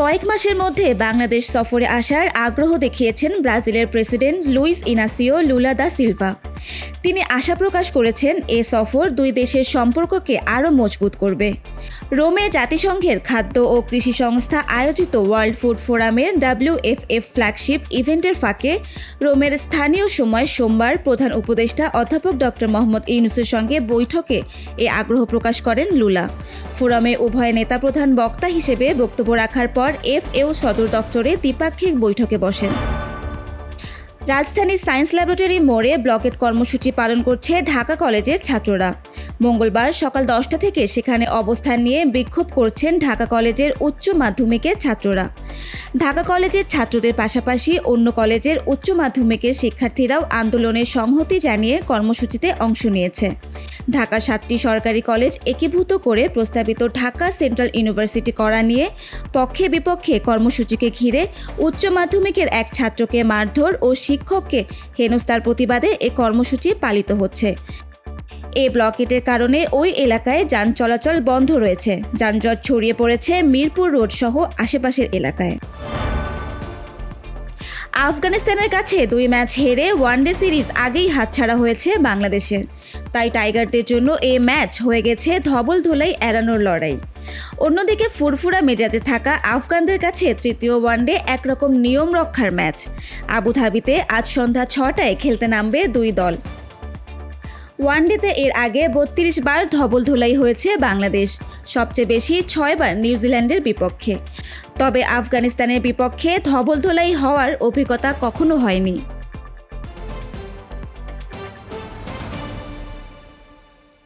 কয়েক মাসের মধ্যে বাংলাদেশ সফরে আসার আগ্রহ দেখিয়েছেন ব্রাজিলের president Luiz Inacio Lula da Silva. তিনি আশা প্রকাশ করেছেন এ সফর দুই দেশের সম্পর্ককে আরও মজবুত করবে। রোমে জাতিসংঘের খাদ্য ও কৃষি সংস্থা আয়োজিত ওয়ার্ল্ড ফুড ফোরামের ডাব্লিউএফএফ ফ্ল্যাগশিপ ইভেন্টের ফাঁকে রোমের স্থানীয় সময় সোমবার প্রধান উপদেষ্টা অধ্যাপক ডক্টর মোহাম্মদ ইউনুসের সঙ্গে বৈঠকে এ আগ্রহ প্রকাশ করেন লুলা। ফোরামে উভয় নেতা প্রধান বক্তা হিসেবে বক্তব্য রাখার পর এফএও সদর দফতরে দ্বিপাক্ষিক বৈঠকে বসেন। রাজধানীর সায়েন্স ল্যাবরেটরি মোড়ে ব্লকেট কর্মসূচি পালন করছে ঢাকা কলেজের ছাত্ররা। মঙ্গলবার সকাল দশটা থেকে সেখানে অবস্থান নিয়ে বিক্ষোভ করছেন ঢাকা কলেজের উচ্চ মাধ্যমিকের ছাত্ররা। ঢাকা কলেজের ছাত্রদের পাশাপাশি অন্য কলেজের উচ্চ মাধ্যমিকের শিক্ষার্থীরাও আন্দোলনের সংহতি জানিয়ে কর্মসূচিতে অংশ নিয়েছে। ঢাকার সাতটি সরকারি কলেজ একীভূত করে প্রস্তাবিত ঢাকা সেন্ট্রাল ইউনিভার্সিটি করা নিয়ে পক্ষে বিপক্ষে কর্মসূচিকে ঘিরে উচ্চ মাধ্যমিকের এক ছাত্রকে মারধর ও শিক্ষককে হেনস্থার প্রতিবাদে এ কর্মসূচি পালিত হচ্ছে। এ ব্লকেটের কারণে ওই এলাকায় যান চলাচল বন্ধ রয়েছে। যানজট ছড়িয়ে পড়েছে মিরপুর রোড সহ আশেপাশের এলাকায়। আফগানিস্তানের কাছে দুই ম্যাচ হেরে ওয়ানডে সিরিজ আগেই হাতছাড়া হয়েছে বাংলাদেশের। তাই টাইগারদের জন্য এ ম্যাচ হয়ে গেছে ধবল ধোলাই এড়ানোর লড়াই। অন্যদিকে ফুরফুরা মেজাজে থাকা আফগানদের কাছে তৃতীয় ওয়ানডে একরকম নিয়ম রক্ষার ম্যাচ। আবুধাবিতে আজ সন্ধ্যা ছটায় খেলতে নামবে দুই দল। ওয়ানডেতে এর আগে বত্রিশ বার ধবল ধোলাই হয়েছে বাংলাদেশ, সবচেয়ে বেশি ছয়বার নিউজিল্যান্ডের বিপক্ষে। তবে আফগানিস্তানের বিপক্ষে ধবল ধোলাই হওয়ার অভিজ্ঞতা কখনো হয়নি।